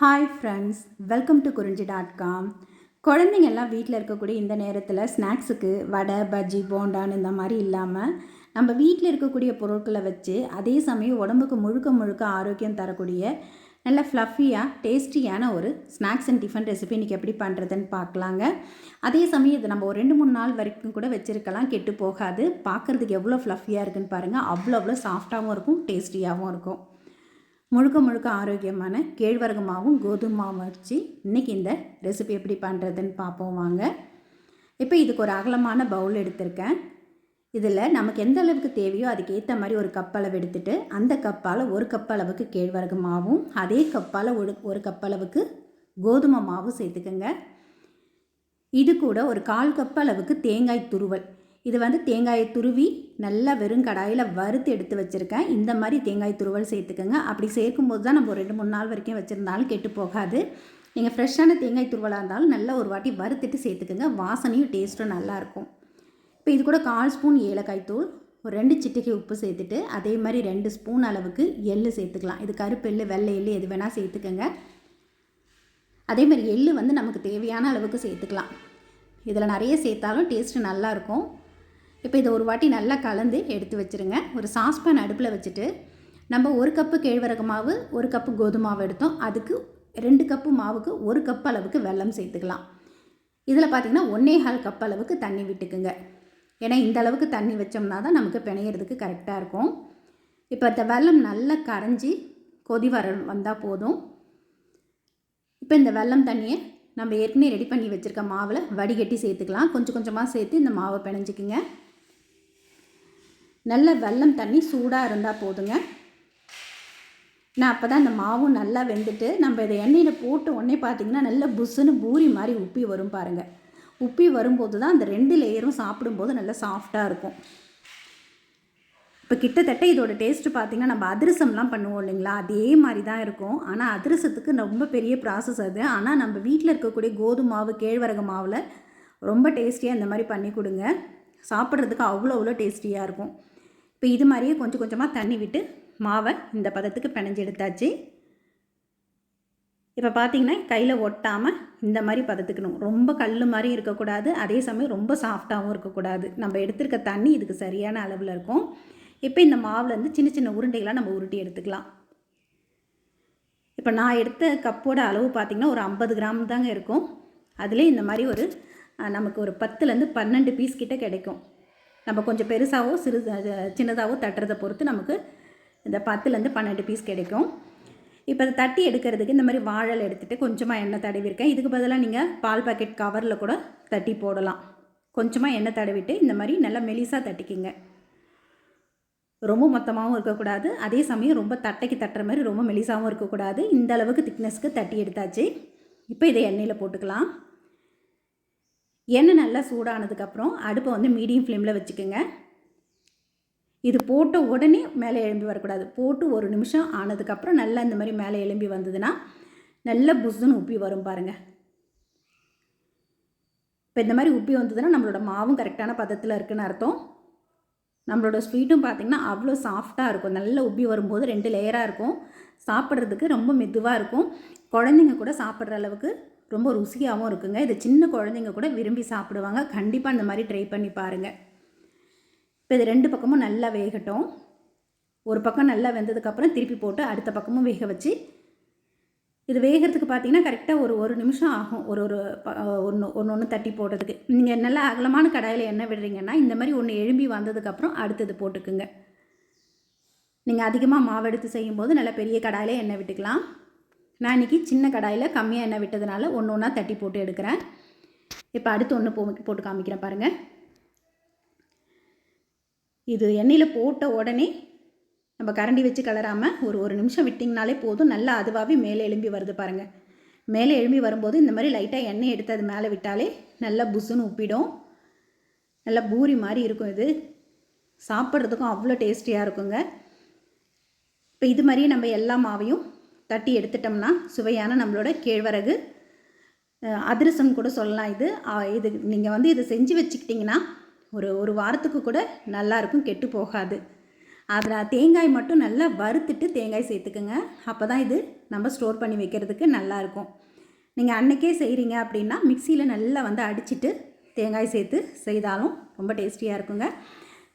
Hi friends welcome to Kurinji dot com குழந்தைங்கள்லாம் வீட்டில் இருக்கக்கூடிய இந்த நேரத்தில் ஸ்நாக்ஸுக்கு வடை பஜ்ஜி போண்டான்னு இந்த மாதிரி இல்லாமல் நம்ம வீட்டில் இருக்கக்கூடிய பொருட்களை வச்சு அதே சமயம் உடம்புக்கு முழுக்க முழுக்க ஆரோக்கியம் தரக்கூடிய நல்ல ஃப்ளஃபியாக டேஸ்டியான ஒரு ஸ்நாக்ஸ் அண்ட் டிஃபன் ரெசிபி இன்றைக்கி எப்படி பண்ணுறதுன்னு பார்க்கலாங்க. அதே சமயம் இது நம்ம ஒரு ரெண்டு மூணு நாள் வரைக்கும் கூட வச்சுருக்கலாம் கெட்டு போகாது. பார்க்குறதுக்கு எவ்வளோ ஃப்ளஃபியாக இருக்குன்னு பாருங்கள் அவ்வளோ அவ்வளோ சாஃப்டாகவும் இருக்கும் டேஸ்டியாகவும் இருக்கும். முழுக்க முழுக்க ஆரோக்கியமான கேழ்வரகு மாவும் கோதுமை மாவும் வச்சு இன்றைக்கி இந்த ரெசிபி எப்படி பண்ணுறதுன்னு பார்ப்போம் வாங்க. இப்போ இதுக்கு ஒரு அகலமான பவுல் எடுத்திருக்கேன். இதில் நமக்கு எந்த அளவுக்கு தேவையோ அதுக்கேற்ற மாதிரி ஒரு கப் அளவு எடுத்துகிட்டு அந்த கப்பால் ஒரு கப் அளவுக்கு கேழ்வரகு மாவும் அதே கப்பால் ஒரு ஒரு கப் அளவுக்கு கோதுமை மாவும் சேர்த்துக்கோங்க. இது கூட ஒரு கால் கப் அளவுக்கு தேங்காய் துருவல். இது வந்து தேங்காயை துருவி நல்லா வெறும் கடாயில் வறுத்து எடுத்து வச்சுருக்கேன். இந்த மாதிரி தேங்காய் துருவல் சேர்த்துக்கோங்க. அப்படி சேர்க்கும்போது தான் நம்ம ஒரு ரெண்டு மூணு நாள் வரைக்கும் வச்சுருந்தாலும் கெட்டு போகாது. நீங்கள் ஃப்ரெஷ்ஷான தேங்காய் துருவலாக இருந்தாலும் நல்லா ஒரு வாட்டி வறுத்துட்டு சேர்த்துக்கோங்க. வாசனையும் டேஸ்ட்டும் நல்லாயிருக்கும் இப்போ இது கூட கால் ஸ்பூன் ஏலக்காய் தூள் ஒரு ரெண்டு சிட்டிகை உப்பு சேர்த்துட்டு அதே மாதிரி ரெண்டு ஸ்பூன் அளவுக்கு எள்ளு சேர்த்துக்கலாம். இது கருப்பு எள்ளு வெள்ளை எள்ளு எது வேணால் சேர்த்துக்கோங்க. அதே மாதிரி எள்ளு வந்து நமக்கு தேவையான அளவுக்கு சேர்த்துக்கலாம். இதில் நிறைய சேர்த்தாலும் டேஸ்ட்டு நல்லாயிருக்கும் இப்போ இதை ஒரு வாட்டி நல்லா கலந்து எடுத்து வச்சுருங்க. ஒரு சாஸ்பேன் அடுப்பில் வச்சுட்டு நம்ம ஒரு கப்பு கேழ்வரகு மாவு ஒரு கப்பு கோதுமை மாவு எடுத்தோம். அதுக்கு ரெண்டு கப்பு மாவுக்கு ஒரு கப் அளவுக்கு வெல்லம் சேர்த்துக்கலாம். இதில் பார்த்திங்கன்னா ஒன்றே கால் கப் அளவுக்கு தண்ணி விட்டுக்குங்க. ஏன்னா இந்த அளவுக்கு தண்ணி வச்சோம்னா தான் நமக்கு பிணையிறதுக்கு கரெக்டாக இருக்கும். இப்போ இந்த வெல்லம் நல்லா கரைஞ்சி கொதி வர வந்தால் போதும். இப்போ இந்த வெல்லம் தண்ணியை நம்ம ஏற்கனவே ரெடி பண்ணி வச்சுருக்க மாவில் வடிகட்டி சேர்த்துக்கலாம். கொஞ்சம் கொஞ்சமாக சேர்த்து இந்த மாவை பிணைஞ்சிக்குங்க. நல்ல வெல்லம் தண்ணி சூடாக இருந்தால் போதுங்க. நான் அப்போ தான் இந்த மாவும் நல்லா வெந்துட்டு நம்ம இதை எண்ணெயில் போட்டு உடனே பார்த்திங்கன்னா நல்ல புஸ்ஸுன்னு பூரி மாதிரி உப்பி வரும் பாருங்கள் உப்பி வரும்போது தான் அந்த ரெண்டு லேயரும் சாப்பிடும்போது நல்லா சாஃப்டாக இருக்கும். இப்போ கிட்டத்தட்ட இதோட டேஸ்ட்டு பார்த்திங்கன்னா நம்ம அதிரசம்லாம் பண்ணுவோம் இல்லைங்களா? அதே மாதிரி தான் இருக்கும். ஆனால் அதிரசத்துக்கு ரொம்ப பெரிய ப்ராசஸ் அது. ஆனால் நம்ம வீட்டில் இருக்கக்கூடிய கோதுமை மாவு கேழ்வரகு மாவில் ரொம்ப டேஸ்டியாக இந்த மாதிரி பண்ணி கொடுங்க. சாப்பிட்றதுக்கு அவ்வளோ அவ்வளோ டேஸ்டியாக இருக்கும். இப்போ இது மாதிரியே கொஞ்சம் கொஞ்சமாக தண்ணி விட்டு மாவை இந்த பதத்துக்கு பிணைஞ்சு எடுத்தாச்சு. இப்போ பார்த்தீங்கன்னா கையில் ஒட்டாமல் இந்த மாதிரி பதத்துக்கணும். ரொம்ப கல் மாதிரி இருக்கக்கூடாது. அதே சமயம் ரொம்ப சாஃப்டாகவும் இருக்கக்கூடாது. நம்ம எடுத்திருக்க தண்ணி இதுக்கு சரியான அளவில் இருக்கும். இப்போ இந்த மாவுலேருந்து சின்ன சின்ன உருண்டைகளாக நம்ம உருட்டி எடுத்துக்கலாம். இப்போ நான் எடுத்த கப்போட அளவு பார்த்திங்கன்னா ஒரு ஐம்பது கிராம் தாங்க இருக்கும். அதிலே இந்த மாதிரி ஒரு நமக்கு ஒரு பத்துலேருந்து பன்னெண்டு பீஸ் கிட்டே கிடைக்கும். நம்ம கொஞ்சம் பெருசாகவோ சிறு சின்னதாகவோ தட்டுறதை பொறுத்து நமக்கு இந்த பத்துலேருந்து பன்னெண்டு பீஸ் கிடைக்கும். இப்போ அதை தட்டி எடுக்கிறதுக்கு இந்த மாதிரி வாழல் எடுத்துகிட்டு கொஞ்சமாக எண்ணெய் தடவிருக்கேன் இதுக்கு பதிலாக நீங்கள் பால் பாக்கெட் கவரில் கூட தட்டி போடலாம். கொஞ்சமாக எண்ணெய் தடவிட்டு இந்த மாதிரி நல்லா மெலிசாக தட்டிக்கிங்க. ரொம்ப மொத்தமாகவும் இருக்கக்கூடாது. அதே சமயம் ரொம்ப தட்டைக்கு தட்டுற மாதிரி ரொம்ப மெலிசாகவும் இருக்கக்கூடாது. இந்த அளவுக்கு திக்னஸ்க்கு தட்டி எடுத்தாச்சு. இப்போ இதை எண்ணெயில் போட்டுக்கலாம். எண்ணெய் நல்லா சூடானதுக்கப்புறம் அடுப்பை வந்து மீடியம் ஃப்ளேமில் வச்சுக்கோங்க. இது போட்ட உடனே மேலே எழும்பி வரக்கூடாது. போட்டு ஒரு நிமிஷம் ஆனதுக்கப்புறம் நல்லா இந்த மாதிரி மேலே எழும்பி வந்ததுன்னா நல்ல புஸ்ஸுன்னு உப்பி வரும் பாருங்கள் இப்போ இந்த மாதிரி உப்பி வந்ததுன்னா நம்மளோட மாவும் கரெக்டான பதத்தில் இருக்குன்னு அர்த்தம். நம்மளோட ஸ்வீட்டும் பார்த்திங்கன்னா அவ்வளோ சாஃப்டாக இருக்கும். நல்ல உப்பி வரும்போது ரெண்டு லேயராக இருக்கும். சாப்பிட்றதுக்கு ரொம்ப மெதுவாக இருக்கும். குழந்தைங்க கூட சாப்பிட்ற அளவுக்கு ரொம்ப ருசியாகவும் இருக்குங்க. இது சின்ன குழந்தைங்க கூட விரும்பி சாப்பிடுவாங்க. கண்டிப்பாக இந்த மாதிரி ட்ரை பண்ணி பாருங்கள் இப்போ இது ரெண்டு பக்கமும் நல்லா வேகட்டும். ஒரு பக்கம் நல்லா வெந்ததுக்கப்புறம் திருப்பி போட்டு அடுத்த பக்கமும் வேக வச்சு இது வேகிறதுக்கு பார்த்தீங்கன்னா கரெக்டாக ஒரு ஒரு நிமிஷம் ஆகும். ஒரு ஒரு ஒன்று ஒன்று ஒன்று தட்டி போடுறதுக்கு. நீங்கள் நல்லா அகலமான கடாயில் எண்ணெய் விடுறீங்கன்னா இந்த மாதிரி ஒன்று எழும்பி வந்ததுக்கப்புறம் அடுத்தது போட்டுக்குங்க. நீங்கள் அதிகமாக மாவு எடுத்து செய்யும்போது நல்லா பெரிய கடாயில் எண்ணெய் விட்டுக்கலாம். நான் இன்றைக்கி சின்ன கடாயில் கம்மியாக எண்ணெய் விட்டதுனால ஒன்று ஒன்றா தட்டி போட்டு எடுக்கிறேன். இப்போ அடுத்து ஒன்று போ போட்டு காமிக்கிறேன் பாருங்கள் இது எண்ணெயில் போட்ட உடனே நம்ம கரண்டி வச்சு கலராமல் ஒரு ஒரு நிமிஷம் விட்டிங்கனாலே போதும். நல்லா அதுவாகவே மேலே எழும்பி வருது பாருங்கள் மேலே எழும்பி வரும்போது இந்த மாதிரி லைட்டாக எண்ணெய் எடுத்து அது மேலே விட்டாலே நல்லா புஸ்ஸுன்னு உப்பிடும். நல்லா பூரி மாதிரி இருக்கும் இது. சாப்பிட்றதுக்கும் அவ்வளோ டேஸ்டியாக இருக்குங்க. இப்போ இது மாதிரியே நம்ம எல்லா மாவையும் தட்டி எடுத்துட்டோம்னா சுவையான நம்மளோட கேழ்வரகு. அதிரசம் கூட சொல்லலாம் இது. இது நீங்கள் வந்து இதை செஞ்சு வச்சுக்கிட்டிங்கன்னா ஒரு ஒரு வாரத்துக்கு கூட நல்லாயிருக்கும் கெட்டு போகாது. அதில் தேங்காய் மட்டும் நல்லா வறுத்துட்டு தேங்காய் சேர்த்துக்குங்க. அப்போ தான் இது நம்ம ஸ்டோர் பண்ணி வைக்கிறதுக்கு நல்லாயிருக்கும் நீங்கள் அன்றைக்கே செய்கிறீங்க அப்படின்னா மிக்சியில் நல்லா வந்து அடிச்சிட்டு தேங்காய் சேர்த்து செய்தாலும் ரொம்ப டேஸ்டியாக இருக்குங்க.